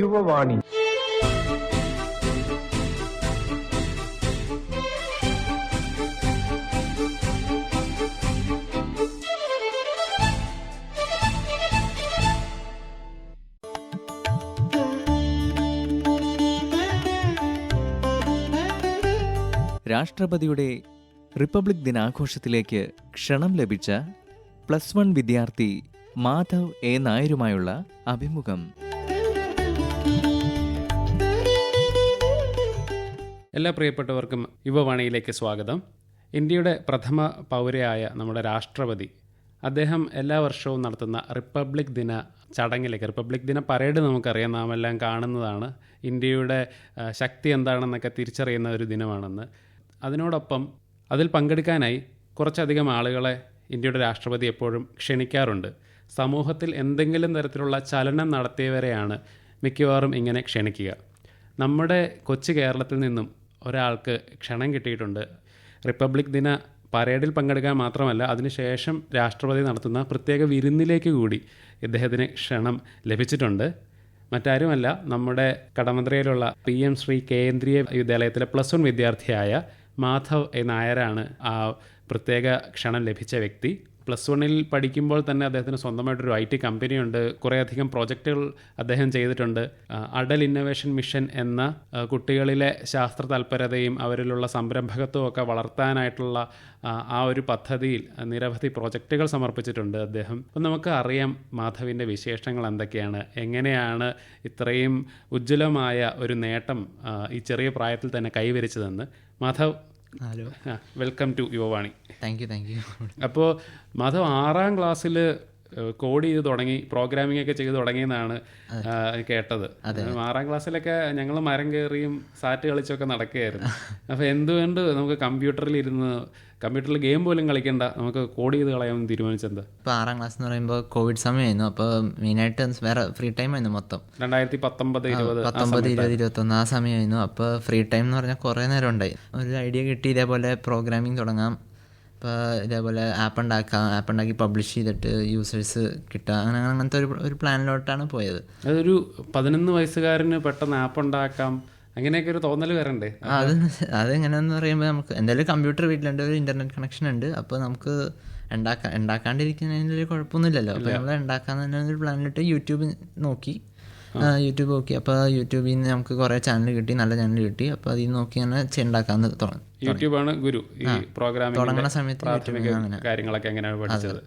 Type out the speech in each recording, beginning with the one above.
യുവവാണി. രാഷ്ട്രപതിയുടെ റിപ്പബ്ലിക് ദിനാഘോഷത്തിലേക്ക് ക്ഷണം ലഭിച്ച പ്ലസ് വൺ വിദ്യാർത്ഥി മാധവ് എ. നായരുമായുള്ള അഭിമുഖം. എല്ലാ പ്രിയപ്പെട്ടവർക്കും യുവവാണിയിലേക്ക് സ്വാഗതം. ഇന്ത്യയുടെ പ്രഥമ പൗരയായ നമ്മുടെ രാഷ്ട്രപതി അദ്ദേഹം എല്ലാ വർഷവും നടത്തുന്ന റിപ്പബ്ലിക് ദിന ചടങ്ങിലേക്ക് റിപ്പബ്ലിക് ദിന പരേഡ് നമുക്കറിയാം നാം എല്ലാം കാണുന്നതാണ്. ഇന്ത്യയുടെ ശക്തി എന്താണെന്നൊക്കെ തിരിച്ചറിയുന്ന ഒരു ദിനമാണെന്ന്. അതിനോടൊപ്പം അതിൽ പങ്കെടുക്കാനായി കുറച്ചധികം ആളുകളെ ഇന്ത്യയുടെ രാഷ്ട്രപതി എപ്പോഴും ക്ഷണിക്കാറുണ്ട്. സമൂഹത്തിൽ എന്തെങ്കിലും തരത്തിലുള്ള ചലനം നടത്തിയവരെയാണ് മിക്കവാറും ഇങ്ങനെ ക്ഷണിക്കുക. നമ്മുടെ കൊച്ചു കേരളത്തിൽ നിന്നും ഒരാൾക്ക് ക്ഷണം കിട്ടിയിട്ടുണ്ട്. റിപ്പബ്ലിക് ദിന പരേഡിൽ പങ്കെടുക്കാൻ മാത്രമല്ല അതിനുശേഷം രാഷ്ട്രപതി നടത്തുന്ന പ്രത്യേക വിരുന്നിലേക്ക് കൂടി ഇദ്ദേഹത്തിന് ക്ഷണം ലഭിച്ചിട്ടുണ്ട്. മറ്റാരുമല്ല നമ്മുടെ കടമന്ത്രയിലുള്ള പി എം ശ്രീ കേന്ദ്രീയ വിദ്യാലയത്തിലെ പ്ലസ് വൺ വിദ്യാർത്ഥിയായ മാധവ് നായരാണ് ആ പ്രത്യേക ക്ഷണം ലഭിച്ച വ്യക്തി. പ്ലസ് വണ്ണിൽ പഠിക്കുമ്പോൾ തന്നെ അദ്ദേഹത്തിന് സ്വന്തമായിട്ടൊരു ഐ ടി കമ്പനിയുണ്ട്. കുറേയധികം പ്രോജക്റ്റുകൾ അദ്ദേഹം ചെയ്തിട്ടുണ്ട്. അഡൽ ഇന്നൊവേഷൻ മിഷൻ എന്ന കുട്ടികളിലെ ശാസ്ത്ര തൽപരതയും അവരിലുള്ള സംരംഭകത്വവും ഒക്കെ വളർത്താനായിട്ടുള്ള ആ ഒരു പദ്ധതിയിൽ നിരവധി പ്രോജക്റ്റുകൾ സമർപ്പിച്ചിട്ടുണ്ട് അദ്ദേഹം. അപ്പം നമുക്ക് അറിയാം മാധവിന്റെ വിശേഷങ്ങൾ എന്തൊക്കെയാണ് എങ്ങനെയാണ് ഇത്രയും ഉജ്ജ്വലമായ ഒരു നേട്ടം ഈ ചെറിയ പ്രായത്തിൽ തന്നെ കൈവരിച്ചതെന്ന്. Madhav hello welcome to Yuvavani. Thank you thank you അപ്പോൾ മാധവ് ആറാം ക്ലാസ്സിൽ കോഡ് ചെയ്ത് തുടങ്ങി പ്രോഗ്രാമിംഗ് ഒക്കെ ചെയ്ത് തുടങ്ങിയെന്നാണ് കേട്ടത്. ആറാം ക്ലാസ്സിലൊക്കെ ഞങ്ങൾ മരം കയറിയും സാറ്റ് കളിച്ചൊക്കെ നടക്കുകയായിരുന്നു. അപ്പോൾ എന്തുകൊണ്ട് നമുക്ക് കമ്പ്യൂട്ടറിൽ ഇരുന്ന് കമ്പ്യൂട്ടറിൽ ഗെയിം പോലും കളിക്കണ്ട നമുക്ക് കോഡ് ചെയ്ത് കളയാമെന്ന് തീരുമാനിച്ചെന്താ ഇപ്പോൾ ആറാം ക്ലാസ് എന്ന് പറയുമ്പോൾ കോവിഡ് സമയമായിരുന്നു അപ്പോൾ മെയിനായിട്ട് വേറെ ഫ്രീ ടൈം ആയിരുന്നു മൊത്തം. രണ്ടായിരത്തി പത്തൊമ്പത് ഇരുപത് പത്തൊമ്പത് ഇരുപത് ഇരുപത്തൊന്ന് ആ സമയമായിരുന്നു അപ്പോൾ ഫ്രീ ടൈം എന്ന് പറഞ്ഞാൽ കുറേ നേരം ഉണ്ടായി. ഒരു ഐഡിയ കിട്ടി ഇതേപോലെ പ്രോഗ്രാമിംഗ് തുടങ്ങാം. ഇപ്പോൾ ഇതേപോലെ ആപ്പ് ഉണ്ടാക്കാം ആപ്പ് ഉണ്ടാക്കി പബ്ലിഷ് ചെയ്തിട്ട് യൂസേഴ്സ് കിട്ടുക അങ്ങനെ അങ്ങനത്തെ ഒരു ഒരു പ്ലാനിലോട്ടാണ് പോയത്. അതൊരു പതിനൊന്ന് വയസ്സുകാരന് പെട്ടെന്ന് ആപ്പ് ഉണ്ടാക്കാം അങ്ങനെയൊക്കെ ഒരു തോന്നൽ വരണ്ടേ? അത് അതെങ്ങനെയാണെന്ന് പറയുമ്പോൾ നമുക്ക് എന്തായാലും കമ്പ്യൂട്ടർ വീട്ടിലുണ്ട് ഒരു ഇന്റർനെറ്റ് കണക്ഷൻ ഉണ്ട് അപ്പോൾ നമുക്ക് ഉണ്ടാക്കാൻ ഉണ്ടാക്കാണ്ടിരിക്കുന്നതിൽ ഒരു കുഴപ്പമൊന്നുമില്ലല്ലോ അപ്പോൾ നമ്മൾ ഉണ്ടാക്കാൻ തന്നെ ഒരു പ്ലാനിലിട്ട് യൂട്യൂബ് നോക്കി യൂട്യൂബ് നോക്കി. അപ്പോൾ യൂട്യൂബിൽ നിന്ന് നമുക്ക് കുറേ ചാനൽ കിട്ടി നല്ല ചാനൽ കിട്ടി. അപ്പോൾ അതിൽ നോക്കി അങ്ങനെ ഉണ്ടാക്കാമെന്ന് തുടങ്ങി. യൂട്യൂബാണ് ഗുരു. ഈ പ്രോഗ്രാമിംഗ് തുടങ്ങുന്ന സമയത്ത് പ്രാഥമിക കാര്യങ്ങളൊക്കെ എങ്ങനെയാണ് പഠിച്ചത്?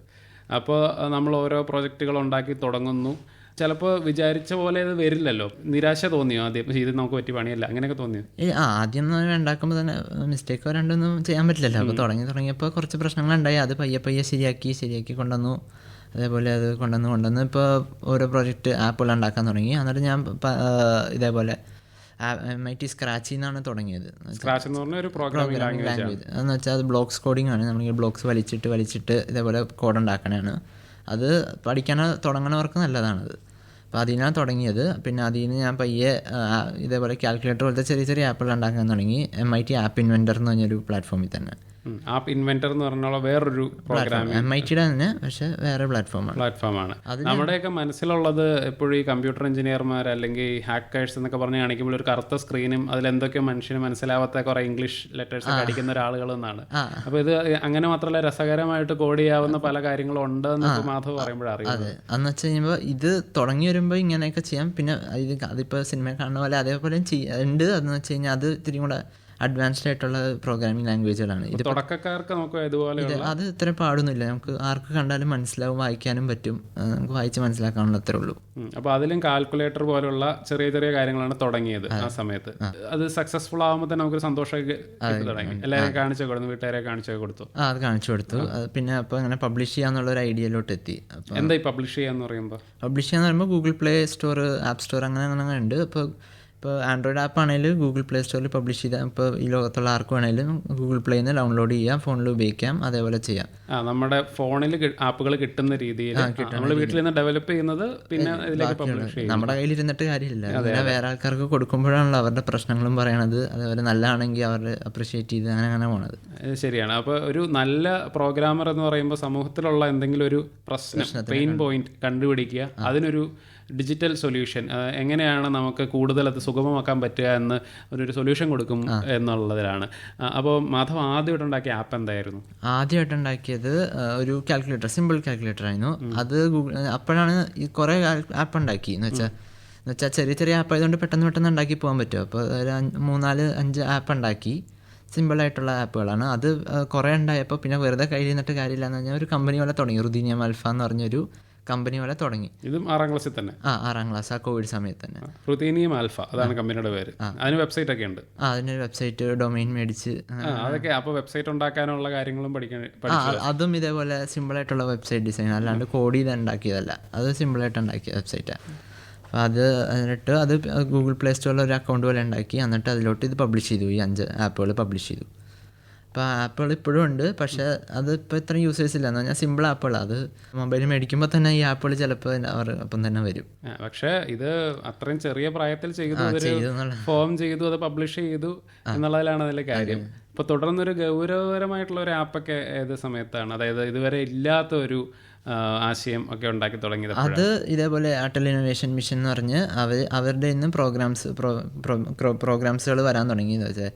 അപ്പോൾ നമ്മൾ ഓരോ പ്രോജക്റ്റുകൾ ഉണ്ടാക്കി തുടങ്ങുന്നു. ചിലപ്പോൾ വിചാരിച്ച പോലെ അത് വരില്ലല്ലോ. നിരാശ തോന്നിയോ ആദ്യം? ഇത് നമുക്ക് പറ്റി പണിയല്ല. അങ്ങനെയൊക്കെ തോന്നിയോ? ആ ആദ്യം ഉണ്ടാക്കുമ്പോൾ തന്നെ മിസ്റ്റേക്കോ രണ്ടൊന്നും ചെയ്യാൻ പറ്റില്ലല്ലോ. അപ്പോൾ തുടങ്ങി തുടങ്ങിയപ്പോൾ കുറച്ച് പ്രശ്നങ്ങളുണ്ടായി. അത് പയ്യെ പയ്യെ ശരിയാക്കി ശരിയാക്കി കൊണ്ടുവന്നു. അതേപോലെ അത് കൊണ്ടുവന്ന് കൊണ്ടുവന്ന് ഇപ്പോൾ ഓരോ പ്രോജക്റ്റ് ആപ്പുകൾ ഉണ്ടാക്കാൻ തുടങ്ങി. എന്നിട്ട് ഞാൻ ഇതേപോലെ എം ഐ ടി സ്ക്രാച്ചിൽ നിന്നാണ് തുടങ്ങിയത്. സ്ക്രാച്ച് എന്ന് പറഞ്ഞ ഒരു പ്രോഗ്രാമിംഗ് ലാംഗ്വേജ് അതെന്ന് വെച്ചാൽ അത് ബ്ലോക്സ് കോഡിംഗ് ആണ്. നമ്മൾ ബ്ലോക്സ് വലിച്ചിട്ട് വലിച്ചിട്ട് ഇതേപോലെ കോഡ് ഉണ്ടാക്കണതാണ് അത് പഠിക്കാൻ തുടങ്ങണവർക്ക് നല്ലതാണത്. അപ്പോൾ അതിനാണ് തുടങ്ങിയത്. പിന്നെ അതിൽ നിന്ന് ഞാൻ പയ്യെ ഇതേപോലെ കാൽക്കുലേറ്റർ പോലത്തെ ചെറിയ ചെറിയ ആപ്പുകൾ ഉണ്ടാക്കാൻ തുടങ്ങി. M I T app inventor എന്ന് പറഞ്ഞൊരു പ്ലാറ്റ്ഫോമിൽ തന്നെ. ആപ്പ് ഇൻവെന്റർ എന്ന് പറഞ്ഞുള്ള വേറൊരു പ്രോഗ്രാമിംഗ് എം ഐ ടിയുടെ തന്നെ പക്ഷേ വേറെ പ്ലാറ്റ്ഫോമാണ്. പ്ലാറ്റ്ഫോമാണ്. നമ്മുടെയൊക്കെ മനസ്സിലുള്ളത് എപ്പോഴും ഈ കമ്പ്യൂട്ടർ എഞ്ചിനീയർമാർ അല്ലെങ്കിൽ ഹാക്കേഴ്സ് എന്നൊക്കെ പറഞ്ഞ് കാണിക്കുമ്പോൾ ഒരു കറുത്ത സ്ക്രീനും അതിൽ എന്തൊക്കെയോ മനുഷ്യന് മനസ്സിലാവാത്ത കുറെ ഇംഗ്ലീഷ് ലെറ്റേഴ്സ് ഒക്കെ അടിക്കുന്ന ഒരാളുകൾ എന്നാണ്. അപ്പൊ ഇത് അങ്ങനെ മാത്രമല്ല രസകരമായിട്ട് കോഡ് ചെയ്യാവുന്ന പല കാര്യങ്ങളും ഉണ്ട് എന്നൊക്കെ മാധവ് പറയുമ്പോഴറിയാം അതെ. അന്ന് വെച്ച് കഴിയുമ്പോൾ ഇത് തുടങ്ങി വരുമ്പോൾ ഇങ്ങനെയൊക്കെ ചെയ്യാം. പിന്നെ ഇത് അതിപ്പോൾ സിനിമ കാണുന്ന പോലെ അതേപോലെ ഉണ്ട് അതെന്ന് വെച്ച് കഴിഞ്ഞാൽ അത് ഇത്തിരി കൂടെ അഡ്വാൻസ്ഡ് ആയിട്ടുള്ള പ്രോഗ്രാമിംഗ് ലാംഗ്വേജുകളാണ് ഇത് തുടക്കക്കാർക്ക് നമുക്ക് ഇതുപോലെ അത് ഇത്ര പാടൊന്നുമില്ല. നമുക്ക് ആർക്ക് കണ്ടാലും മനസ്സിലാവും വായിക്കാനും പറ്റും. നമുക്ക് വായിച്ച് മനസ്സിലാക്കാനുള്ള അത്രേ ഉള്ളൂ. അപ്പോൾ അപ്പൊ അതിലും കാൽക്കുലേറ്റർ പോലുള്ള ചെറിയ ചെറിയ കാര്യങ്ങളാണ് തുടങ്ങിയത് ആ സമയത്ത്. അത് സക്സസ്ഫുൾ ആകുമ്പോൾ തന്നെ നമുക്ക് സന്തോഷമൊക്കെ തുടങ്ങി. കാണിച്ചു കൊടുത്തു വീട്ടുകാരെ കാണിച്ചു കൊടുത്തു. ആ അത് കാണിച്ചു കൊടുത്തു. പിന്നെ അപ്പോൾ അങ്ങനെ പബ്ലിഷ് ചെയ്യാന്നുള്ള ഒരു ഐഡിയയിലോട്ട് എത്തി. എന്താ ഈ പബ്ലിഷ് ചെയ്യാന്ന് പറയുമ്പോൾ പബ്ലിഷ് ചെയ്യാന്ന് പറയുമ്പോൾ Google Play store app store അങ്ങനെ അങ്ങനെ ഉണ്ട്. അപ്പോൾ ഇപ്പോൾ ആൻഡ്രോയിഡ് ആപ്പ് ആണെങ്കിലും ഗൂഗിൾ പ്ലേ സ്റ്റോറിൽ പബ്ലിഷ് ചെയ്താൽ ഇപ്പോൾ ഈ ലോകത്തുള്ള ആർക്ക് വേണമെങ്കിലും ഗൂഗിൾ പ്ലേയിൽ നിന്ന് ഡൗൺലോഡ് ചെയ്യാം ഫോണിൽ ഉപയോഗിക്കാം അതേപോലെ ചെയ്യാം. ആ നമ്മുടെ ഫോണിൽ ആപ്പുകൾ കിട്ടുന്ന രീതിയിൽ നമ്മൾ വീട്ടിൽ നിന്ന് ഡെവലപ്പ് ചെയ്യുന്നത് പിന്നെ ഇതിലേക്ക് പബ്ലിഷ് ചെയ്യും. നമ്മുടെ കയ്യിൽ ഇരുന്നിട്ട് കാര്യമില്ല പിന്നെ വേറെ ആൾക്കാർക്ക് കൊടുക്കുമ്പോഴാണല്ലോ അവരുടെ പ്രശ്നങ്ങളും പറയണത്. അതേപോലെ നല്ലതാണെങ്കിൽ അവർ അപ്രിഷിയേറ്റ് ചെയ്ത് അങ്ങനെ അങ്ങനെ പോണത്. ശരിയാണ്. അപ്പോൾ ഒരു നല്ല പ്രോഗ്രാമർ എന്ന് പറയുമ്പോൾ സമൂഹത്തിലുള്ള എന്തെങ്കിലും ഒരു പ്രശ്നം പെയിൻ പോയിന്റ് കണ്ടുപിടിക്കുക അതിനൊരു ഡിജിറ്റൽ സൊല്യൂഷൻ എങ്ങനെയാണ് നമുക്ക് കൂടുതൽ അത് സുഗമമാക്കാൻ പറ്റുക എന്ന് ഒരു സൊല്യൂഷൻ കൊടുക്കും എന്നുള്ളതിലാണ്. അപ്പോൾ മാധവ് ആദ്യമായിട്ട് ഉണ്ടാക്കിയ ആപ്പ് എന്തായിരുന്നു? ആദ്യമായിട്ട് ഉണ്ടാക്കിയത് ഒരു കാൽക്കുലേറ്റർ സിമ്പിൾ കാൽക്കുലേറ്റർ ആയിരുന്നു. അത് ഗൂഗിൾ അപ്പോഴാണ് ഈ കുറേ ആപ്പ് ഉണ്ടാക്കി. എന്ന് വെച്ചാൽ എന്ന് വെച്ചാൽ ചെറിയ ചെറിയ ആപ്പ് ആയതുകൊണ്ട് പെട്ടെന്ന് പെട്ടെന്ന് ഉണ്ടാക്കി പോകാൻ പറ്റും. അപ്പോൾ ഒരു മൂന്നാൽ അഞ്ച് ആപ്പ് ഉണ്ടാക്കി. സിമ്പിളായിട്ടുള്ള ആപ്പുകളാണ്. അത് കുറേ ഉണ്ടായപ്പോൾ പിന്നെ വെറുതെ കയ്യിൽ നിന്നിട്ട് കാര്യമില്ല എന്ന് പറഞ്ഞാൽ ഒരു കമ്പനി പോലെ തുടങ്ങി. റുദീനിയം അൽഫ എന്ന് പറഞ്ഞൊരു കമ്പനി പോലെ തുടങ്ങി. ഇതും ആറാം ക്ലാസ്സിൽ തന്നെ. ആ ആറാം ക്ലാസ് ആ കോവിഡ് സമയത്ത് തന്നെ. ഹൃദയനിയം ആൽഫ അതാണ് കമ്പനിയുടെ പേര്. അതിന് വെബ്സൈറ്റ് ഒക്കെ ഉണ്ട്. ആ അതിനൊരു വെബ്സൈറ്റ് ഡൊമൈൻ മേടിച്ച് അതൊക്കെ അപ്പോൾ വെബ്സൈറ്റ് ഉണ്ടാക്കാനുള്ള കാര്യങ്ങളും പഠിക്കാൻ അതും ഇതേപോലെ സിമ്പിൾ ആയിട്ടുള്ള വെബ്സൈറ്റ് ഡിസൈൻ അല്ലാണ്ട് കോഡ് ചെയ്ത് ഉണ്ടാക്കിയതല്ല. അത് സിമ്പിളായിട്ട് ഉണ്ടാക്കിയ വെബ്സൈറ്റാണ് അപ്പോൾ അത് എന്നിട്ട് അത് ഗൂഗിൾ പ്ലേ സ്റ്റോറിൽ ഒരു അക്കൗണ്ട് പോലെ ഉണ്ടാക്കി. എന്നിട്ട് അതിലോട്ട് ഇത് പബ്ലിഷ് ചെയ്തു. ഈ അഞ്ച് ആപ്പുകൾ പബ്ലിഷ് ചെയ്തു. അപ്പോൾ ആപ്പുകൾ ഇപ്പോഴും ഉണ്ട്. പക്ഷേ അത് ഇപ്പോൾ ഇത്ര യൂസേഴ്സ് ഇല്ല. എന്ന് പറഞ്ഞാൽ സിമ്പിൾ ആപ്പുകൾ അത് മൊബൈൽ മേടിക്കുമ്പോൾ തന്നെ ഈ ആപ്പുകൾ ചിലപ്പോൾ അവർ അപ്പം തന്നെ വരും. പക്ഷേ ഇത് അത്രയും ചെറിയ പ്രായത്തിൽ ചെയ്തു ഫോം ചെയ്തു അത് പബ്ലിഷ് ചെയ്തു എന്നുള്ളതിലാണ് അതിലെ കാര്യം. ഇപ്പൊ തുടർന്നൊരു ഗൗരവപരമായിട്ടുള്ള ഒരു ആപ്പൊക്കെ ഏത് സമയത്താണ്? അതായത് ഇതുവരെ ഇല്ലാത്ത ഒരു ആശയം ഒക്കെ ഉണ്ടാക്കി തുടങ്ങിയത് അത് ഇതേപോലെ അട്ടൽ ഇന്നോവേഷൻ മിഷൻ എന്ന് പറഞ്ഞ് അവർ അവരുടെ ഇന്ന് പ്രോഗ്രാംസ് പ്രോഗ്രാംസുകൾ വരാൻ തുടങ്ങി എന്ന് വെച്ചാൽ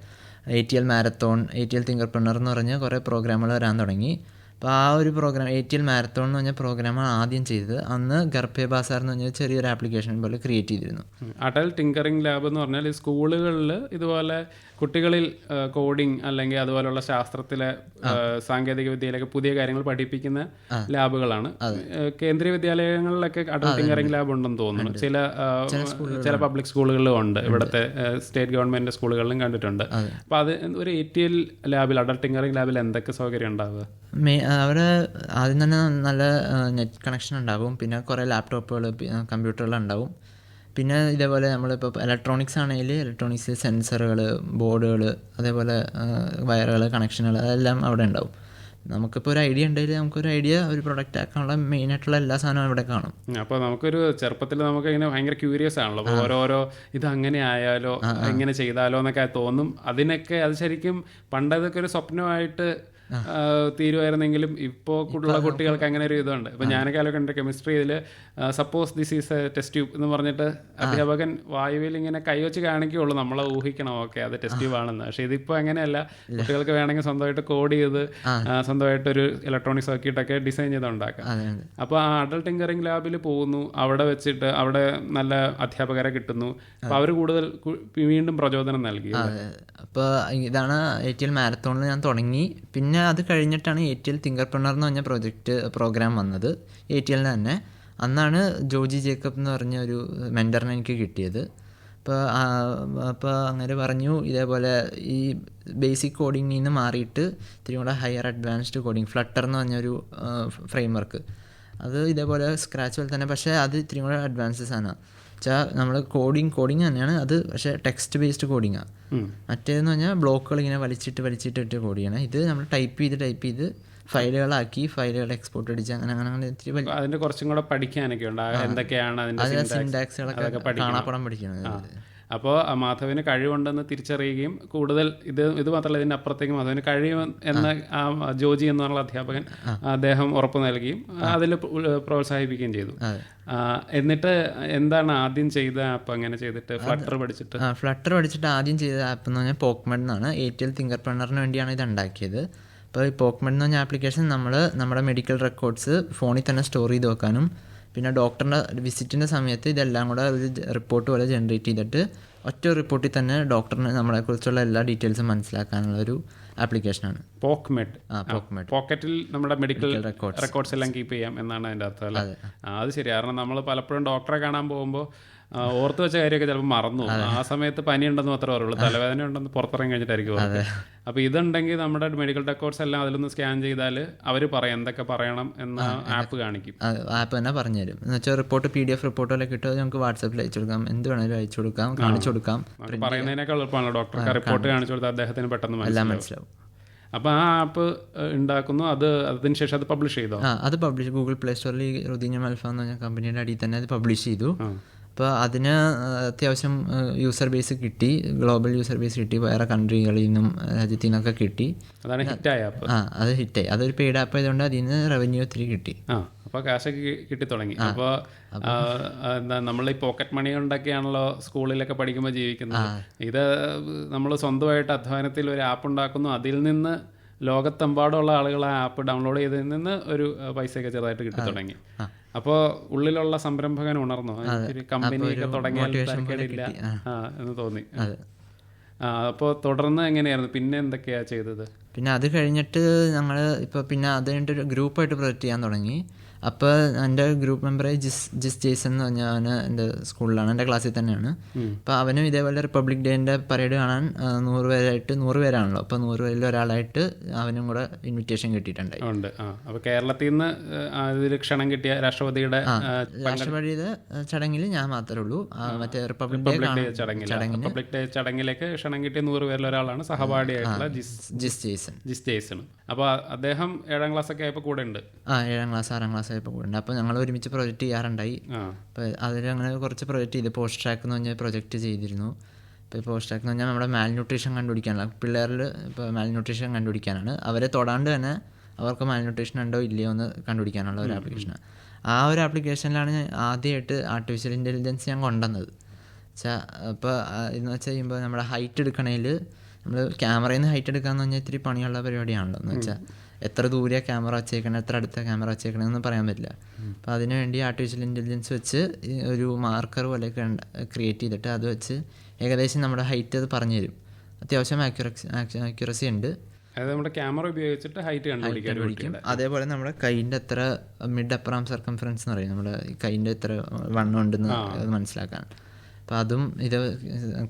A T L marathon A T L thinkerpreneur എന്ന് പറഞ്ഞ കുറേ പ്രോഗ്രാമുകൾ വരാൻ തുടങ്ങി. അപ്പോൾ ആ ഒരു program A T L marathon എന്ന് പറഞ്ഞ പ്രോഗ്രാമാണ് ആദ്യം ചെയ്തത്. അന്ന് ഗർഭേ ബാസാർ എന്ന് പറഞ്ഞ ചെറിയൊരു ആപ്ലിക്കേഷൻ പോലെ ക്രിയേറ്റ് ചെയ്തിരുന്നു. അടൽ ടിങ്കറിംഗ് ലാബ് എന്ന് പറഞ്ഞാൽ സ്കൂളുകളിൽ ഇതുപോലെ കുട്ടികളിൽ കോഡിംഗ് അല്ലെങ്കിൽ അതുപോലുള്ള ശാസ്ത്രത്തിലെ സാങ്കേതിക വിദ്യയിലൊക്കെ പുതിയ കാര്യങ്ങൾ പഠിപ്പിക്കുന്ന ലാബുകളാണ്. കേന്ദ്രീയ വിദ്യാലയങ്ങളിലൊക്കെ അടൽ ടിങ്കറിംഗ് ലാബ് ഉണ്ടെന്ന് തോന്നുന്നു. ചില ചില പബ്ലിക് സ്കൂളുകളിലും ഉണ്ട്. ഇവിടുത്തെ സ്റ്റേറ്റ് ഗവൺമെന്റ് സ്കൂളുകളിലും കണ്ടിട്ടുണ്ട്. അപ്പൊ അത് ഒരു എ ടി എൽ ലാബിൽ അടൽ ടിങ്കറിംഗ് ലാബിൽ എന്തൊക്കെ സൗകര്യം ഉണ്ടാവുക? അവിടെ ആദ്യം തന്നെ നല്ല നെറ്റ് കണക്ഷൻ ഉണ്ടാവും. പിന്നെ കുറേ ലാപ്ടോപ്പുകൾ കമ്പ്യൂട്ടറുകൾ ഉണ്ടാവും പിന്നെ ഇതേപോലെ നമ്മളിപ്പോൾ ഇലക്ട്രോണിക്സ് ആണെങ്കിൽ ഇലക്ട്രോണിക്സ് സെൻസറുകൾ ബോർഡുകൾ അതേപോലെ വയറുകൾ കണക്ഷനുകൾ അതെല്ലാം അവിടെ ഉണ്ടാവും. നമുക്കിപ്പോൾ ഒരു ഐഡിയ ഉണ്ടെങ്കിൽ നമുക്കൊരു ഐഡിയ ഒരു പ്രൊഡക്റ്റ് ആക്കാനുള്ള മെയിൻ ആയിട്ടുള്ള എല്ലാ സാധനവും ഇവിടെ കാണും. അപ്പോൾ നമുക്കൊരു ചെറുപ്പത്തിൽ നമുക്ക് ഇങ്ങനെ ഭയങ്കര ക്യൂരിയസ് ആണല്ലോ. ഓരോരോ ഇത് അങ്ങനെ ആയാലോ എങ്ങനെ ചെയ്താലോ എന്നൊക്കെ തോന്നും. അതിനൊക്കെ അത് ശരിക്കും പണ്ടതൊക്കെ ഒരു സ്വപ്നമായിട്ട് തീരുമായിരുന്നെങ്കിലും ഇപ്പോൾ ഉള്ള കുട്ടികൾക്ക് അങ്ങനെ ഒരു ഇതുണ്ട്. ഇപ്പം ഞാനൊക്കെ ആലോചിക്കണ്ട എന്റെ കെമിസ്ട്രി ഇതിൽ suppose this is a test tube എന്ന് പറഞ്ഞിട്ട് അധ്യാപകൻ വായുവിൽ ഇങ്ങനെ കൈവച്ച് കാണിക്കുകയുള്ളൂ നമ്മളെ ഊഹിക്കണം ഓക്കെ അത് ടെസ്റ്റ് ട്യൂബ് ആണെന്ന്. പക്ഷേ ഇതിപ്പോൾ അങ്ങനെയല്ല. കുട്ടികൾക്ക് വേണമെങ്കിൽ സ്വന്തമായിട്ട് കോഡ് ചെയ്ത് സ്വന്തമായിട്ടൊരു സ്വന്തമായിട്ട് ഒരു ഇലക്ട്രോണിക് സർക്യൂട്ടൊക്കെ ഡിസൈൻ ചെയ്ത് ഉണ്ടാക്കാം അപ്പോൾ ആ അഡൽ ടിങ്കറിംഗ് ലാബിൽ പോകുന്നു അവിടെ വെച്ചിട്ട് അവിടെ നല്ല അധ്യാപകരെ കിട്ടുന്നു. അപ്പോൾ അവർ കൂടുതൽ വീണ്ടും പ്രചോദനം നൽകി അപ്പോൾ ഇതാണ് ഏറ്റവും മാരത്തോണിൽ ഞാൻ തുടങ്ങി. പിന്നെ അത് കഴിഞ്ഞിട്ടാണ് എ ടി എൽ തിങ്കർപ്രണർ എന്ന് പറഞ്ഞ പ്രോജക്റ്റ് പ്രോഗ്രാം വന്നത്. എ ടി എല്ലിന് തന്നെ. അന്നാണ് ജോജി ജേക്കബ് എന്ന് പറഞ്ഞ ഒരു മെന്ററിനെ എനിക്ക് കിട്ടിയത്. അപ്പോൾ അപ്പോൾ അങ്ങനെ പറഞ്ഞു. ഇതേപോലെ ഈ ബേസിക് കോഡിങ്ങിൽ നിന്ന് മാറിയിട്ട് ഇത്തിരി കൂടെ ഹയർ അഡ്വാൻസ്ഡ് കോഡിങ് ഫ്ലട്ടർ എന്ന് പറഞ്ഞൊരു ഫ്രെയിം വർക്ക് അത് ഇതേപോലെ സ്ക്രാച്ച് പോലെ തന്നെ. പക്ഷേ അത് ഇത്തിരി കൂടെ അഡ്വാൻസസ് സാധനമാണ് വെച്ചാൽ നമ്മൾ കോഡിങ് കോഡിങ് തന്നെയാണ്. അത് പക്ഷേ ടെക്സ്റ്റ് ബേസ്ഡ് കോഡിങ്ങാണ് മറ്റേതെന്ന് പറഞ്ഞാൽ ബ്ലോക്കുകൾ ഇങ്ങനെ വലിച്ചിട്ട് വലിച്ചിട്ട് ഇട്ട് കോഡ് ചെയ്യണം. ഇത് നമ്മൾ ടൈപ്പ് ചെയ്ത് ടൈപ്പ് ചെയ്ത് ഫയലുകളാക്കി ഫയലുകൾ എക്സ്പോർട്ട് അടിച്ച് അങ്ങനെ അങ്ങനെ അങ്ങനെ ഇത്തിരി അതിന്റെ കുറച്ചും കൂടെ പഠിക്കാനൊക്കെ ഉണ്ട് എന്തൊക്കെയാണ് അതിന്റെ സിൻടാക്സുകളൊക്കെ കാണാപ്പടം പഠിക്കണം. അപ്പോൾ മാധവിന് കഴിവുണ്ടെന്ന് തിരിച്ചറിയുകയും കൂടുതൽ ഇത് ഇത് മാത്രമല്ല ഇതിന്റെ അപ്പുറത്തേക്ക് മാധവിന് കഴിവ് എന്ന ആ ജോജി എന്നുള്ള അധ്യാപകൻ അദ്ദേഹം ഉറപ്പ് നൽകുകയും അതിൽ പ്രോത്സാഹിപ്പിക്കുകയും ചെയ്തു. എന്നിട്ട് എന്താണ് ആദ്യം ചെയ്ത ആപ്പ് അങ്ങനെ ചെയ്തിട്ട്? ഫ്ലട്ടർ പഠിച്ചിട്ട്? ഫ്ലട്ടർ പഠിച്ചിട്ട് ആദ്യം ചെയ്ത ആപ്പ് എന്ന് പറഞ്ഞാൽ പോക്മെഡ് എന്നാണ്. എ ടി എൽ തിങ്കർ പ്രണറിന് വേണ്ടിയാണ് ഇത് ഉണ്ടാക്കിയത്. അപ്പോൾ ഈ പോക്മെഡ് എന്ന് പറഞ്ഞ ആപ്ലിക്കേഷൻ നമ്മൾ നമ്മുടെ മെഡിക്കൽ റെക്കോർഡ്സ് ഫോണിൽ തന്നെ സ്റ്റോർ ചെയ്ത് വെക്കാനും പിന്നെ ഡോക്ടറിന്റെ വിസിറ്റിന്റെ സമയത്ത് ഇതെല്ലാം കൂടെ ഒരു റിപ്പോർട്ട് പോലെ ജനറേറ്റ് ചെയ്തിട്ട് ഒറ്റ റിപ്പോർട്ടിൽ തന്നെ ഡോക്ടറിന് നമ്മളെക്കുറിച്ചുള്ള എല്ലാ ഡീറ്റെയിൽസും മനസ്സിലാക്കാനുള്ള ഒരു ആപ്ലിക്കേഷനാണ്. പോക്മെഡ് പോക്കറ്റിൽ നമ്മുടെ മെഡിക്കൽ. റെക്കോർഡ്സ്. എല്ലാം കീപ്പ് ചെയ്യാം എന്നാണ് അതിന്റെ അർത്ഥം അല്ലേ? അത് ശരി. കാരണം നമ്മൾ പലപ്പോഴും ഡോക്ടറെ കാണാൻ പോകുമ്പോൾ ഓർത്ത് വെച്ച കാര്യമൊക്കെ ചിലപ്പോൾ മറന്നു. ആ സമയത്ത് പനി ഉണ്ടെന്ന് മാത്രമേ പറയുള്ളൂ. തലവേദന ഉണ്ടെന്ന് പുറത്തിറങ്ങി കഴിഞ്ഞിട്ടായിരിക്കും. അപ്പോൾ ഇതുണ്ടെങ്കിൽ നമ്മുടെ മെഡിക്കൽ റെക്കോർഡ്സ് എല്ലാം അതിലൊന്ന് സ്കാൻ ചെയ്താൽ അവർ പറയും എന്തൊക്കെ പറയണം എന്ന ആപ്പ് കാണിക്കും. ആപ്പ് തന്നെ പറഞ്ഞു തരും എന്ന് വെച്ചാൽ റിപ്പോർട്ട് പി ഡി എഫ് റിപ്പോർട്ടൊക്കെ കിട്ടും. അത് നമുക്ക് വാട്സാപ്പിൽ അയച്ചു കൊടുക്കാം. എന്ത് വേണമെങ്കിലും അയച്ചു കൊടുക്കാം. കാണിച്ചു കൊടുക്കാം. പറയുന്നതിനേക്കാൾ എളുപ്പമാണല്ലോ ഡോക്ടർക്ക് റിപ്പോർട്ട് കാണിച്ചു. കൊടുത്താൽ അദ്ദേഹത്തിന് പെട്ടെന്ന് എല്ലാം മനസ്സിലാവും. അപ്പൊ അപ്പോൾ ആ ആപ്പ് ഉണ്ടാക്കുന്നു. അത് അതിന് ശേഷം അത് പബ്ലിഷ് ചെയ്തോ? അത് പബ്ലിഷ് ഗൂഗിൾ പ്ലേ സ്റ്റോറിൽ റുദീന മൽഫ എന്ന് പറഞ്ഞ കമ്പനിയുടെ അടിയിൽ തന്നെ അത് പബ്ലിഷ് ചെയ്തു. അപ്പോൾ അതിന് അത്യാവശ്യം യൂസർ ബേസ് കിട്ടി. ഗ്ലോബൽ യൂസർ ബേസ് കിട്ടി. വേറെ കൺട്രികളിൽ നിന്നും രാജ്യത്തിൽ നിന്നൊക്കെ കിട്ടി. അതാണ് ഹിറ്റായ ആപ്പ് ആ അത് ഹിറ്റായി അതൊരു പെയ്ഡ് ആപ്പ് ആയതുകൊണ്ട് അതിൽ നിന്ന് റവന്യൂ ഒത്തിരി കിട്ടി. ആ അപ്പോൾ കാശൊക്കെ കിട്ടി തുടങ്ങി. അപ്പോൾ എന്താ നമ്മൾ ഈ പോക്കറ്റ് മണി കൊണ്ടൊക്കെയാണല്ലോ സ്കൂളിലൊക്കെ പഠിക്കുമ്പോൾ ജീവിക്കുന്നത്. ഇത് നമ്മൾ സ്വന്തമായിട്ട് അധ്വാനത്തിൽ ഒരു ആപ്പ് ഉണ്ടാക്കുന്നു. അതിൽ നിന്ന് ലോകത്തെമ്പാടുള്ള ആളുകൾ ആ ആപ്പ് ഡൗൺലോഡ് ചെയ്തതിൽ നിന്ന് ഒരു പൈസയൊക്കെ ചെറുതായിട്ട് കിട്ടി തുടങ്ങി. അപ്പോൾ ഉള്ളിലുള്ള സംരംഭകൻ ഉണർന്നു. കമ്പനിയൊക്കെ തുടങ്ങിയാൽ തരക്കേടില്ല ആ. എന്ന് തോന്നി. അപ്പോ അപ്പോൾ തുടർന്ന് എങ്ങനെയായിരുന്നു? പിന്നെ എന്തൊക്കെയാ ചെയ്തത്? പിന്നെ അത് കഴിഞ്ഞിട്ട് ഞങ്ങൾ ഇപ്പോൾ പിന്നെ അത് കഴിഞ്ഞിട്ട് ഒരു ഗ്രൂപ്പായിട്ട് പ്രൊജക്റ്റ് ചെയ്യാൻ തുടങ്ങി. അപ്പോൾ എന്റെ ഗ്രൂപ്പ് മെമ്പറെ ജിസ് ജിസ് ജെയ്സൺ എന്ന് പറഞ്ഞ അവന് എന്റെ സ്കൂളിലാണ് എന്റെ ക്ലാസ്സിൽ തന്നെയാണ്. അപ്പോൾ അവനും ഇതേപോലെ റിപ്പബ്ലിക് ഡേന്റെ പരേഡ് കാണാൻ നൂറ് പേരായിട്ട് നൂറ് പേരാണല്ലോ. അപ്പോൾ നൂറ് പേരിൽ ഒരാളായിട്ട് അവനും കൂടെ ഇൻവിറ്റേഷൻ കിട്ടിയിട്ടുണ്ടായി ഉണ്ട്. അപ്പോൾ കേരളത്തിൽ നിന്ന് ഇതിൽ ക്ഷണം കിട്ടിയ രാഷ്ട്രപതിയുടെ രാഷ്ട്രപതിയുടെ ചടങ്ങിൽ ഞാൻ മാത്രമേ ഉള്ളൂ. മറ്റേ റിപ്പബ്ലിക് ഡേ ചടങ്ങിൽ റിപ്പബ്ലിക് ഡേ ചടങ്ങിലേക്ക് ക്ഷണം കിട്ടിയ നൂറ് പേരിൽ ഒരാളാണ് സഹപാഠിയായിട്ടുള്ള ജിസ് ജിസ് ജെയ്സൺ ജിസ് ജേസൺ. അപ്പോൾ അദ്ദേഹം ഏഴാം ക്ലാസ് ഒക്കെ ആയപ്പോൾ കൂടെ ഉണ്ട്. ആ ഏഴാം ക്ലാസ് ആറാം ക്ലാസ് ആയപ്പോൾ കൂടെ ഉണ്ട്. അപ്പോൾ ഞങ്ങൾ ഒരുമിച്ച് പ്രൊജക്റ്റ് ചെയ്യാറുണ്ടായി. അപ്പോൾ അതിൽ അങ്ങനെ കുറച്ച് പ്രൊജക്റ്റ് ചെയ്ത്. പോസ്റ്റ് ട്രാക്ക് എന്ന് പറഞ്ഞ പ്രൊജക്റ്റ് ചെയ്തിരുന്നു. ഇപ്പോൾ പോസ്റ്റ് ട്രാക്ക് എന്ന് പറഞ്ഞാൽ നമ്മുടെ മാൽന്യൂട്രീഷൻ കണ്ടുപിടിക്കാനുള്ള പിള്ളേരിൽ ഇപ്പോൾ മാൽ ന്യൂട്രീഷൻ കണ്ടുപിടിക്കാനാണ്. അവരെ തൊടാണ്ട് തന്നെ അവർക്ക് മാൽന്യൂട്രീഷൻ ഉണ്ടോ ഇല്ലയോ എന്ന് കണ്ടുപിടിക്കാനുള്ള ഒരു ആപ്ലിക്കേഷൻ ആ ഒരു ആപ്ലിക്കേഷനിലാണ് ഞാൻ ആദ്യമായിട്ട് ആർട്ടിഫിഷ്യൽ ഇന്റലിജൻസ് ഞാൻ കൊണ്ടുവന്നത്. വെച്ചാൽ ഇപ്പോൾ എന്ന് വെച്ച് കഴിയുമ്പോൾ നമ്മുടെ ഹൈറ്റ് എടുക്കണേൽ നമ്മൾ ക്യാമറയിൽ നിന്ന് ഹൈറ്റ് എടുക്കാന്ന് പറഞ്ഞാൽ ഇത്തിരി പണിയുള്ള പരിപാടിയാണല്ലോ എന്ന് വെച്ചാൽ എത്ര ദൂരെ ക്യാമറ വച്ചേക്കണം എത്ര അടുത്ത ക്യാമറ വച്ചേക്കണം എന്ന് പറയാൻ പറ്റില്ല. അപ്പോൾ അതിനുവേണ്ടി ആർട്ടിഫിഷ്യൽ ഇന്റലിജൻസ് വെച്ച് ഒരു മാർക്കർ പോലെയൊക്കെ ക്രിയേറ്റ് ചെയ്തിട്ട് അത് വെച്ച് ഏകദേശം നമ്മുടെ ഹൈറ്റ് അത് പറഞ്ഞു തരും അത്യാവശ്യം ആക്യുറസി ആക്യുറസി ഉണ്ട്. അതായത് നമ്മുടെ ക്യാമറ ഉപയോഗിച്ചിട്ട് ഹൈറ്റ് കണ്ടുപിടിക്കാൻ അതേപോലെ നമ്മുടെ കൈയിന്റെ എത്ര മിഡ് അപ്പറാം സർക്കംഫറൻസ് എന്ന് പറയും. നമ്മുടെ കൈയിന്റെ എത്ര വണ്ണം ഉണ്ടെന്ന് മനസ്സിലാക്കാൻ. അപ്പോൾ അതും ഇത്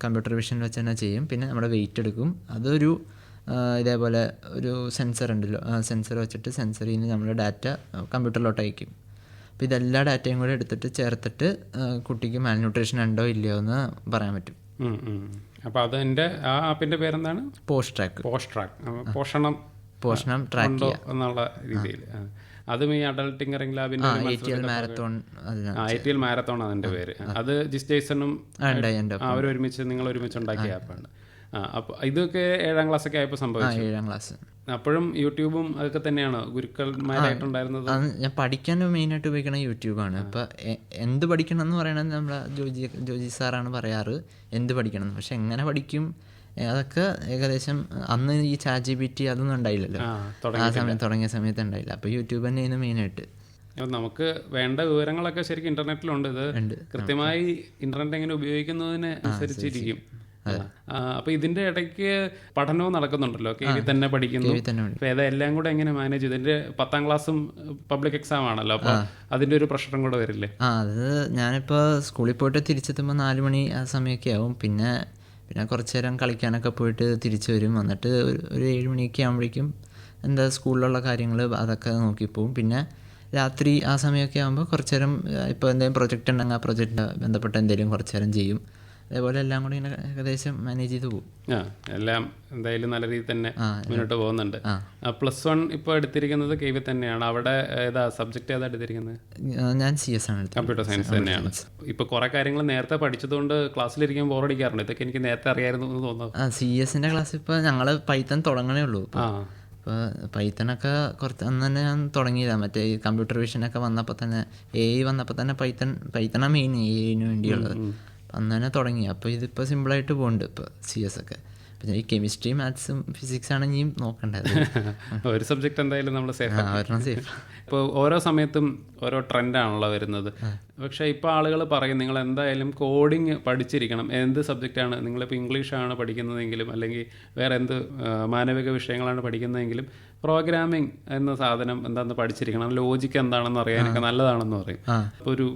കമ്പ്യൂട്ടർ വിഷൻ വെച്ച് തന്നെ ചെയ്യും. പിന്നെ നമ്മുടെ വെയിറ്റ് എടുക്കും. അതൊരു ഇതേപോലെ ഒരു സെൻസർ ഉണ്ടല്ലോ. ആ സെൻസർ വെച്ചിട്ട് സെൻസറിൽ നിന്ന് നമ്മൾ ഡാറ്റ കമ്പ്യൂട്ടറിലോട്ട് അയക്കും. അപ്പോൾ ഇതെല്ലാ ഡാറ്റയും കൂടെ എടുത്തിട്ട് ചേർത്തിട്ട് കുട്ടിക്ക് മാൽന്യൂട്രീഷൻ ഉണ്ടോ ഇല്ലയോ എന്ന് പറയാൻ പറ്റും. അപ്പോൾ അതിന്റെ ആ ആപ്പിന്റെ പേരെന്താണ്? പോസ്റ്റ് ട്രാക്ക് പോസ്റ്റ് ട്രാക്ക് പോഷണം പോഷണം ട്രാക്ക് എന്നുള്ള രീതിയിൽ. അതും ഈ അഡൽട്ട് ടിങ്കറിംഗ് ലാബിന്റെ മാരത്തോൺ അതിനാണ് ഐ ടി എൽ മാരത്തോൺ അതിന്റെ പേര്. അത് ജിസ് ജേസണും ആ, അവർ ഒരുമിച്ച് നിങ്ങൾ ഒരുമിച്ച് ഉണ്ടാക്കിയ ആപ്പാണ്. അപ്പൊ ഇതൊക്കെ ഏഴാം ക്ലാസ് ഒക്കെ ആയപ്പോൾ സംഭവം സംഭവിച്ചു. ഏഴാം ക്ലാസ് അപ്പോഴും യൂട്യൂബും അതൊക്കെ തന്നെയാണ് ഗുരുക്കന്മാരായിട്ടുണ്ടായിരുന്നത് അത് ഞാൻ പഠിക്കാൻ മെയിനായിട്ട് ഉപയോഗിക്കണ യൂട്യൂബാണ് ഇപ്പൊ എന്ത് പഠിക്കണം എന്ന് പറയണത് നമ്മളെ ജോജി ജോജി സാറാണ് പറയാറ്. എന്ത് പഠിക്കണം പക്ഷെ എങ്ങനെ പഠിക്കും? അതൊക്കെ ഏകദേശം അന്ന് ഈ ചാറ്റ് ജി ബി ടി അതൊന്നും ഉണ്ടായില്ലല്ലോ. ആ സമയം തുടങ്ങിയ സമയത്ത് ഉണ്ടായില്ല. അപ്പോൾ യൂട്യൂബ് തന്നെയാണ് മെയിനായിട്ട് ആയിട്ട്. നമുക്ക് വേണ്ട വിവരങ്ങളൊക്കെ ശരിക്കും ഇന്റർനെറ്റിലുണ്ട് ഇത് കൃത്യമായി ഇന്റർനെറ്റ് എങ്ങനെ ഉപയോഗിക്കുന്നതിന് അനുസരിച്ചിരിക്കും. അപ്പൊ ഇതിന്റെ ഇടയ്ക്ക് പഠനവും നടക്കുന്നുണ്ടല്ലോ. കെ വി തന്നെ പഠിക്കുന്നു. അപ്പൊ ഇതെല്ലാം കൂടെ എങ്ങനെ മാനേജ് ചെയ്തു? ഇതിന്റെ പത്താം ക്ലാസ്സും പബ്ലിക് എക്സാം ആണല്ലോ. അപ്പൊ അതിന്റെ ഒരു പ്രഷറും കൂടെ വരില്ലേ? അത് ഞാനിപ്പോ സ്കൂളിൽ പോയിട്ട് തിരിച്ചെത്തുമ്പോൾ നാല് മണി ആ സമയമൊക്കെ ആവും. പിന്നെ പിന്നെ കുറച്ച് നേരം കളിക്കാനൊക്കെ പോയിട്ട് തിരിച്ചു വരും. എന്നിട്ട് ഒരു ഒരു ഏഴ് മണിയൊക്കെ ആകുമ്പോഴേക്കും എന്താ സ്കൂളിലുള്ള കാര്യങ്ങൾ അതൊക്കെ നോക്കിപ്പോവും. പിന്നെ രാത്രി ആ സമയമൊക്കെ ആകുമ്പോൾ കുറച്ച് നേരം ഇപ്പോൾ എന്തെങ്കിലും പ്രൊജക്റ്റ് ഉണ്ടെങ്കിൽ ആ പ്രൊജക്റ്റിന് ബന്ധപ്പെട്ട എന്തെങ്കിലും കുറച്ച് നേരം ചെയ്യും. അതേപോലെ എല്ലാം കൂടി ഇങ്ങനെ ഏകദേശം മാനേജ് ചെയ്ത് പോകും. ആ എല്ലാം എന്തായാലും നല്ല രീതിയിൽ തന്നെ മുന്നോട്ട് പോകുന്നുണ്ട്. പ്ലസ് വൺ ഇപ്പോൾ എടുത്തിരിക്കുന്നത് കെ വി തന്നെയാണ്. അവിടെ ഏതാ സബ്ജക്ട് ഏതാ എടുത്തിരിക്കുന്നത്? ഞാൻ സി എസ് ആണ് കമ്പ്യൂട്ടർ സയൻസ് തന്നെയാണ്. ഇപ്പൊ കുറെ കാര്യങ്ങൾ നേരത്തെ പഠിച്ചതുകൊണ്ട് ക്ലാസ്സിലിരിക്കാൻ ബോറടിക്കാറുണ്ട് ഇതൊക്കെ എനിക്ക് നേരത്തെ അറിയായിരുന്നു എന്ന് തോന്നുന്നു. ആ സി എസിന്റെ ക്ലാസ് ഇപ്പോൾ ഞങ്ങൾ പൈത്തൺ തുടങ്ങണേ ഉള്ളൂ. ആ. പൈത്തണൊക്കെ കുറച്ച് അന്ന് തന്നെ ഞാൻ തുടങ്ങിയതാണ് മറ്റേ ഈ കമ്പ്യൂട്ടർ വിഷനൊക്കെ വന്നപ്പോൾ തന്നെ എ ഐ വന്നപ്പോൾ തന്നെ പൈത്തൺ പൈത്തണ മെയിൻ എ ഐന് വേണ്ടിയുള്ളത്. അപ്പം അന്ന് തന്നെ തുടങ്ങി. അപ്പോൾ ഇതിപ്പോൾ സിമ്പിളായിട്ട് പോകുന്നുണ്ട് ഇപ്പോൾ സി എസ് ഒക്കെ. പിന്നെ ഈ കെമിസ്ട്രി മാത്സും ഫിസിക്സ് ആണ് ഇനിയും നോക്കേണ്ടത് ഒരു സബ്ജക്റ്റ് എന്തായാലും നമ്മൾ സേഫ് ഒരെണ്ണം സേഫ് ഇപ്പോൾ ഓരോ സമയത്തും ഓരോ ട്രെൻഡാണല്ലോ വരുന്നത്. പക്ഷേ ഇപ്പോൾ ആളുകൾ പറയും നിങ്ങൾ എന്തായാലും കോഡിങ് പഠിച്ചിരിക്കണം. എന്ത് സബ്ജക്റ്റാണ് നിങ്ങളിപ്പോൾ ഇംഗ്ലീഷാണ് പഠിക്കുന്നതെങ്കിലും അല്ലെങ്കിൽ വേറെ എന്ത് മാനവിക വിഷയങ്ങളാണ് പഠിക്കുന്നതെങ്കിലും പ്രോഗ്രാമിംഗ് എന്ന സാധനം എന്താണെന്ന് പഠിച്ചിരിക്കണം. ലോജിക്ക് എന്താണെന്ന് അറിയാനൊക്കെ നല്ലതാണെന്ന് പറയും. ഇപ്പോൾ ഒരു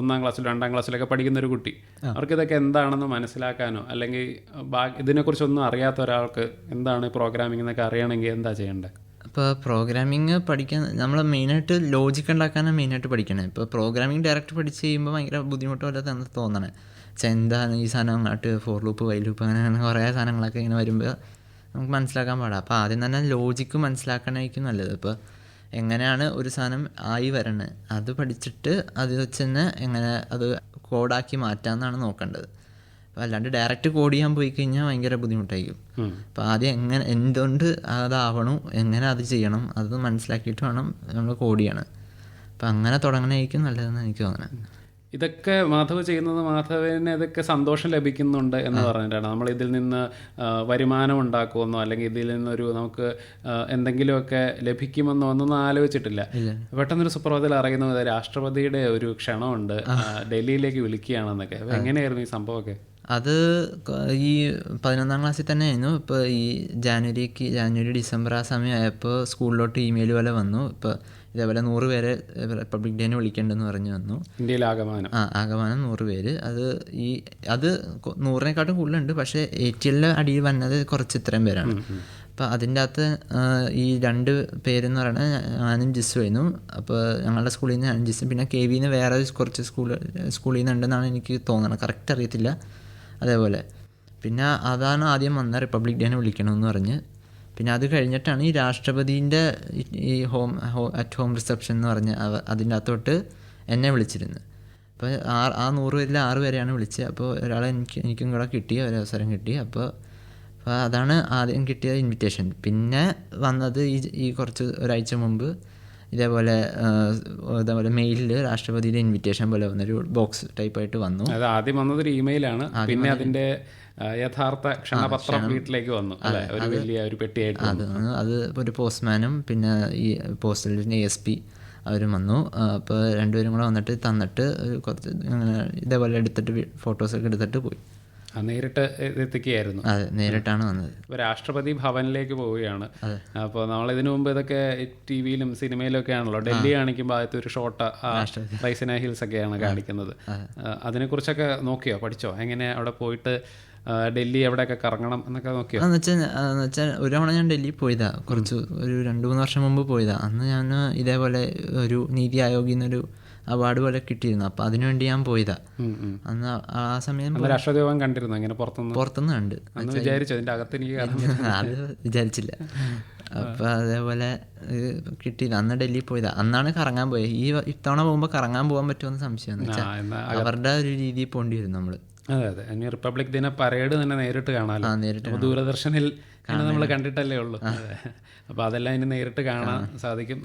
ഒന്നാം ക്ലാസ്സിൽ രണ്ടാം ക്ലാസ്സിലൊക്കെ പഠിക്കുന്ന ഒരു കുട്ടി. അവർക്ക് ഇതൊക്കെ എന്താണെന്ന് മനസ്സിലാക്കാനോ അല്ലെങ്കിൽ ഇതിനെക്കുറിച്ചൊന്നും അറിയാത്ത ഒരാൾക്ക് എന്താണ് പ്രോഗ്രാമിംഗ് എന്നൊക്കെ അറിയണമെങ്കിൽ എന്താ ചെയ്യേണ്ടത് ഇപ്പോൾ പ്രോഗ്രാമിങ് പഠിക്കാൻ നമ്മൾ മെയിനായിട്ട് ലോജിക് ഉണ്ടാക്കാനാണ് മെയിനായിട്ട് പഠിക്കണത് ഇപ്പോൾ പ്രോഗ്രാമിംഗ് ഡയറക്റ്റ് പഠിച്ച് കഴിയുമ്പോൾ ഭയങ്കര ബുദ്ധിമുട്ട് പോലെ തന്നെ തോന്നണേ എന്താണ് ഈ സാധനം അങ്ങോട്ട് ഫോർ ലൂപ്പ് വൈ ലൂപ്പ് അങ്ങനെ കുറേ സാധനങ്ങളൊക്കെ ഇങ്ങനെ വരുമ്പോൾ നമുക്ക് മനസ്സിലാക്കാൻ പാടാം. അപ്പോൾ ആദ്യം തന്നെ ലോജിക്ക് മനസ്സിലാക്കാനായിരിക്കും നല്ലത്. ഇപ്പോൾ എങ്ങനെയാണ് ഒരു സാധനം ആയി വരണത് അത് പഠിച്ചിട്ട് അത് വെച്ച് തന്നെ എങ്ങനെ അത് കോഡാക്കി മാറ്റാമെന്നാണ് നോക്കേണ്ടത്. അപ്പോൾ അല്ലാണ്ട് ഡയറക്റ്റ് കോഡ് ചെയ്യാൻ പോയി കഴിഞ്ഞാൽ ഭയങ്കര ബുദ്ധിമുട്ടായിരിക്കും. അപ്പോൾ ആദ്യം എങ്ങനെ എന്തുകൊണ്ട് അതാവണം എങ്ങനെ അത് ചെയ്യണം അത് മനസ്സിലാക്കിയിട്ട് വേണം നമ്മൾ കോഡ് ചെയ്യണം. അപ്പം അങ്ങനെ തുടങ്ങണമായിരിക്കും നല്ലതെന്ന് എനിക്ക് തോന്നുന്നത്. ഇതൊക്കെ മാധവ് ചെയ്യുന്നത് മാധവിന് ഇതൊക്കെ സന്തോഷം ലഭിക്കുന്നുണ്ട് എന്ന് പറഞ്ഞിട്ടാണ്. നമ്മൾ ഇതിൽ നിന്ന് വരുമാനം ഉണ്ടാക്കുമെന്നോ അല്ലെങ്കിൽ ഇതിൽ നിന്നൊരു നമുക്ക് എന്തെങ്കിലുമൊക്കെ ലഭിക്കുമെന്നോ ഒന്നും ആലോചിച്ചിട്ടില്ല. പെട്ടെന്നൊരു സുപ്രഭാതത്തിൽ അറിയുന്നത് രാഷ്ട്രപതിയുടെ ഒരു ക്ഷണമുണ്ട്. ഡൽഹിയിലേക്ക് വിളിക്കുകയാണെന്നൊക്കെ. എങ്ങനെയായിരുന്നു ഈ സംഭവമൊക്കെ? അത് ഈ പതിനൊന്നാം ക്ലാസ്സിൽ തന്നെ ആയിരുന്നു ഇപ്പോൾ ഈ ജാനുവരിക്ക് ജാനുവരി ഡിസംബർ ആ സമയം ആയപ്പോൾ സ്കൂളിലോട്ട് ഇമെയിൽ പോലെ വന്നു. ഇപ്പോൾ ഇതേപോലെ നൂറ് പേരെ റിപ്പബ്ലിക് ഡേനെ വിളിക്കേണ്ടെന്ന് പറഞ്ഞു വന്നു. ഇന്ത്യയിൽ ആഗമനം. ആ ആകമാനം നൂറ് പേര്. അത് ഈ അത് നൂറിനെക്കാട്ടും കൂടുതലുണ്ട്. പക്ഷേ എ ടി എല്ലിന്റെ അടിയിൽ വന്നത് കുറച്ച് ഇത്രയും പേരാണ്. അപ്പോൾ അതിന്റെ അകത്ത് ഈ രണ്ട് പേരെന്ന് പറയുന്നത് ഞാനും ജിസ്സുമായിരുന്നു അപ്പോൾ ഞങ്ങളുടെ സ്കൂളിൽ നിന്ന് ഞാനും ജിസ്സും. പിന്നെ കെ വിന്ന് വേറെ കുറച്ച് സ്കൂൾ സ്കൂളിൽ നിന്നുണ്ടെന്നാണ് എനിക്ക് തോന്നുന്നത് കറക്റ്റ് അറിയത്തില്ല. അതേപോലെ. പിന്നെ അതാണ് ആദ്യം വന്ന റിപ്പബ്ലിക് ഡേനെ വിളിക്കണമെന്ന് പറഞ്ഞ്. പിന്നെ അത് കഴിഞ്ഞിട്ടാണ് ഈ രാഷ്ട്രപതിന്റെ ഈ ഹോം അറ്റ് ഹോം റിസപ്ഷൻ എന്ന് പറഞ്ഞ് അതിന്റെ അകത്തോട്ട് എന്നെ വിളിച്ചിരുന്നു അപ്പോൾ ആ ആ നൂറ് പേരിൽ ആറ് പേരെയാണ് വിളിച്ചത്. അപ്പോൾ ഒരാളെ എനിക്ക് എനിക്കും കൂടെ കിട്ടി ഒരു അവസരം കിട്ടി. അപ്പോൾ അപ്പോൾ അതാണ് ആദ്യം കിട്ടിയ ഇൻവിറ്റേഷൻ പിന്നെ വന്നത് ഈ ഈ കുറച്ച് ഒരാഴ്ച മുമ്പ് ഇതേപോലെ ഇതേപോലെ മെയിലിൽ രാഷ്ട്രപതിയുടെ ഇൻവിറ്റേഷൻ പോലെ വന്നൊരു ബോക്സ് ടൈപ്പായിട്ട് വന്നു. അത് ആദ്യം വന്നത് ഒരു ഇമെയിലാണ് പിന്നെ അതിന്റെ യഥാർത്ഥ ക്ഷണപത്രം വീട്ടിലേക്ക് വന്നു ഒരു വലിയ ഒരു പെട്ടിയായിട്ട്. അത് അത് ഒരു പോസ്റ്റ്മാനും പിന്നെ ഈ പോസ്റ്റലിന്റെ എസ് പി അവരും വന്നു. അപ്പോൾ രണ്ടുപേരും കൂടെ വന്നിട്ട് തന്നിട്ട് കുറച്ച് ഇതേപോലെ എടുത്തിട്ട് ഫോട്ടോസൊക്കെ എടുത്തിട്ട് പോയി. നേരിട്ട് എത്തിക്കുകയായിരുന്നു. അതെ നേരിട്ടാണ് വന്നത്. ഇപ്പൊ രാഷ്ട്രപതി ഭവനിലേക്ക് പോവുകയാണ്. അപ്പോൾ നമ്മൾ ഇതിനു മുമ്പ് ഇതൊക്കെ ടി വിയിലും സിനിമയിലും ഒക്കെ ആണല്ലോ ഡൽഹി കാണിക്കുമ്പോൾ ആദ്യത്തെ ഒരു ഷോട്ട് റൈസന ഹിൽസ് ഒക്കെയാണ് കാണിക്കുന്നത്. അതിനെക്കുറിച്ചൊക്കെ നോക്കിയോ? പഠിച്ചോ? എങ്ങനെ അവിടെ പോയിട്ട് ഡൽഹി എവിടെയൊക്കെ കറങ്ങണം എന്നൊക്കെ നോക്കിയോ? എന്ന് വെച്ചാൽ എന്ന് വെച്ചാൽ ഒരു തവണ ഞാൻ ഡൽഹി പോയതാ. കുറച്ച് ഒരു രണ്ട് മൂന്ന് വർഷം മുമ്പ് പോയതാ. അന്ന് ഞാൻ ഇതേപോലെ ഒരു നീതി ആയോഗിൽ നിന്നൊരു അവാർഡ് പോലെ കിട്ടിയിരുന്നു. അപ്പോൾ അതിനുവേണ്ടി ഞാൻ പോയതാ. അന്ന് ആ- സമയം രാഷ്ട്രപതി കണ്ടിരുന്നു? അങ്ങനെ പുറത്തുനിന്ന്? പുറത്തുനിന്ന് കണ്ട് വിചാരിച്ചു? അകത്ത് എനിക്ക് അത് വിചാരിച്ചില്ല. അപ്പൊ അതേപോലെ കിട്ടിയില്ല. അന്ന് ഡൽഹി പോയതാ. അന്നാണ് കറങ്ങാൻ പോയത് ഈ ഇത്തവണ പോകുമ്പോൾ കറങ്ങാൻ പോകാൻ പറ്റുമെന്ന് സംശയം വെച്ചാൽ അവരുടെ ഒരു രീതിയിൽ പോണ്ടിരുന്നു വരും നമ്മൾ. അതെ അതെ. ഇനി റിപ്പബ്ലിക് ദിന പരേഡ് തന്നെ നേരിട്ട് കാണാമല്ലോ ആ നേരിട്ട് ദൂരദർശനിൽ നമ്മൾ കണ്ടിട്ടല്ലേ ഉള്ളൂ. അപ്പോൾ അതെല്ലാം ഇനി നേരിട്ട് കാണാൻ സാധിക്കും.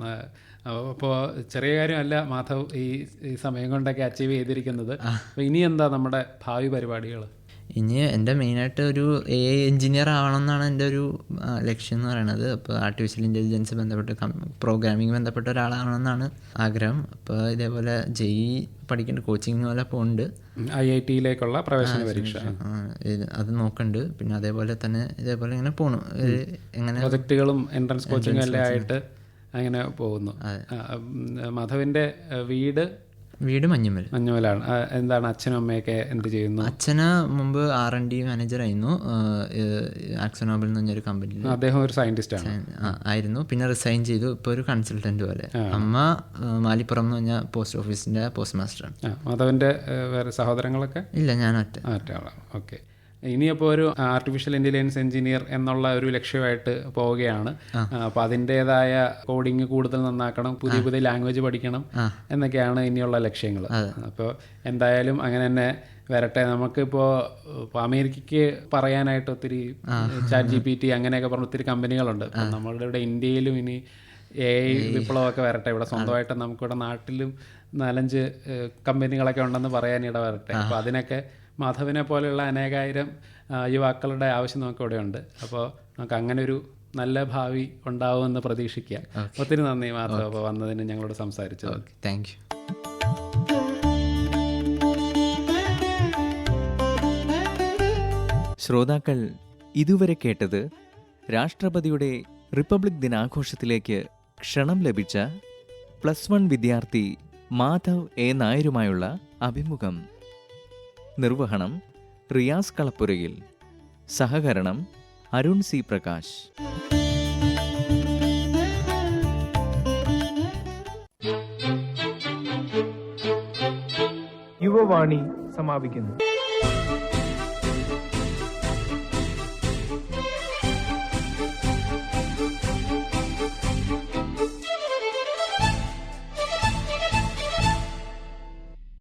അപ്പോൾ ചെറിയ കാര്യമല്ല മാധവ് ഈ ഈ സമയം കൊണ്ടൊക്കെ അച്ചീവ് ചെയ്തിരിക്കുന്നത്. അപ്പോൾ ഇനി എന്താ നമ്മുടെ ഭാവി പരിപാടികൾ ഇനി എന്റെ മെയിനായിട്ട് ഒരു എ ഐ എഞ്ചിനീയർ ആവണം എന്നാണ് എന്റെ ഒരു ലക്ഷ്യം എന്ന് പറയുന്നത് അപ്പോൾ ആർട്ടിഫിഷ്യൽ ഇന്റലിജൻസ് ബന്ധപ്പെട്ട് പ്രോഗ്രാമിംഗ് ബന്ധപ്പെട്ട ഒരാളാവണമെന്നാണ് ആഗ്രഹം. അപ്പോൾ ഇതേപോലെ ജെഇ പഠിക്കേണ്ട കോച്ചിങ് പോലെ പോകുന്നുണ്ട് ഐ ഐ ടിയിലേക്കുള്ള പ്രവേശന പരീക്ഷ. അത് നോക്കുന്നുണ്ട് പിന്നെ അതേപോലെ തന്നെ ഇതേപോലെ ഇങ്ങനെ പോണു. എങ്ങനെ പ്രൊജക്റ്റുകളും എൻട്രൻസ് കോച്ചിങ്ങും എല്ലാം ആയിട്ട് അങ്ങനെ പോകുന്നു. മാധവിന്റെ വീട് വീട് മഞ്ഞുമൽ മഞ്ഞുമലാണ് എന്താണ് അച്ഛനും അമ്മയൊക്കെ എന്ത് ചെയ്യുന്നു? അച്ഛന് മുമ്പ് ആർ എൻ ഡി മാനേജർ ആയിരുന്നു ആക്സോണോബിൾ എന്ന് പറഞ്ഞൊരു കമ്പനിയിൽ അദ്ദേഹം ഒരു സയന്റിസ്റ്റ് ആയിരുന്നു. പിന്നെ റിസൈൻ ചെയ്തു. ഇപ്പോൾ ഒരു കൺസൾട്ടന്റ് പോലെ. അമ്മ മാലിപ്പുറം എന്ന് പറഞ്ഞ പോസ്റ്റ് ഓഫീസിന്റെ പോസ്റ്റ് മാസ്റ്ററാണ് മാധവന്റെ വേറെ സഹോദരങ്ങളൊക്കെ? ഇല്ല ഞാൻ ഒറ്റ. മറ്റാളാണ് ഓക്കെ. ഇനിയപ്പോൾ ഒരു ആർട്ടിഫിഷ്യൽ ഇന്റലിജൻസ് എഞ്ചിനീയർ എന്നുള്ള ഒരു ലക്ഷ്യമായിട്ട് പോവുകയാണ്. അപ്പൊ അതിന്റെതായ കോഡിങ് കൂടുതൽ നന്നാക്കണം പുതിയ പുതിയ ലാംഗ്വേജ് പഠിക്കണം എന്നൊക്കെയാണ് ഇനിയുള്ള ലക്ഷ്യങ്ങൾ അപ്പോൾ എന്തായാലും അങ്ങനെ തന്നെ വരട്ടെ. നമുക്കിപ്പോൾ ഇപ്പോൾ അമേരിക്കയ്ക്ക് പറയാനായിട്ട് ഒത്തിരി ചാറ്റ് ജി പി ടി അങ്ങനെയൊക്കെ പറഞ്ഞ ഒത്തിരി കമ്പനികളുണ്ട്. നമ്മളുടെ ഇവിടെ ഇന്ത്യയിലും ഇനി എ ഐ വിപ്ലവമൊക്കെ വരട്ടെ. ഇവിടെ സ്വന്തമായിട്ട് നമുക്കിവിടെ നാട്ടിലും നാലഞ്ച് കമ്പനികളൊക്കെ ഉണ്ടെന്ന് പറയാൻ ഇട വരട്ടെ അപ്പോൾ അതിനൊക്കെ മാധവിനെ പോലെയുള്ള അനേകായിരം യുവാക്കളുടെ ആവശ്യം നമുക്ക് ഇവിടെ ഉണ്ട് അപ്പോൾ നമുക്ക് അങ്ങനെ ഒരു നല്ല ഭാവി ഉണ്ടാവുമെന്ന് പ്രതീക്ഷിക്കുക ഒത്തിരി നന്ദി മാധവ് അപ്പോൾ വന്നതിന് ഞങ്ങളോട് സംസാരിച്ചത് ഓക്കെ താങ്ക് യു ശ്രോതാക്കൾ ഇതുവരെ കേട്ടത് രാഷ്ട്രപതിയുടെ റിപ്പബ്ലിക് ദിനാഘോഷത്തിലേക്ക് ക്ഷണം ലഭിച്ച പ്ലസ് വൺ വിദ്യാർത്ഥി മാധവ് എ നായരുമായുള്ള അഭിമുഖം. നിർവഹണം റിയാസ് കളപ്പുരയിൽ. സഹകരണം അരുൺ സി പ്രകാശ്. യുവവാണി സമാപിക്കുന്നു.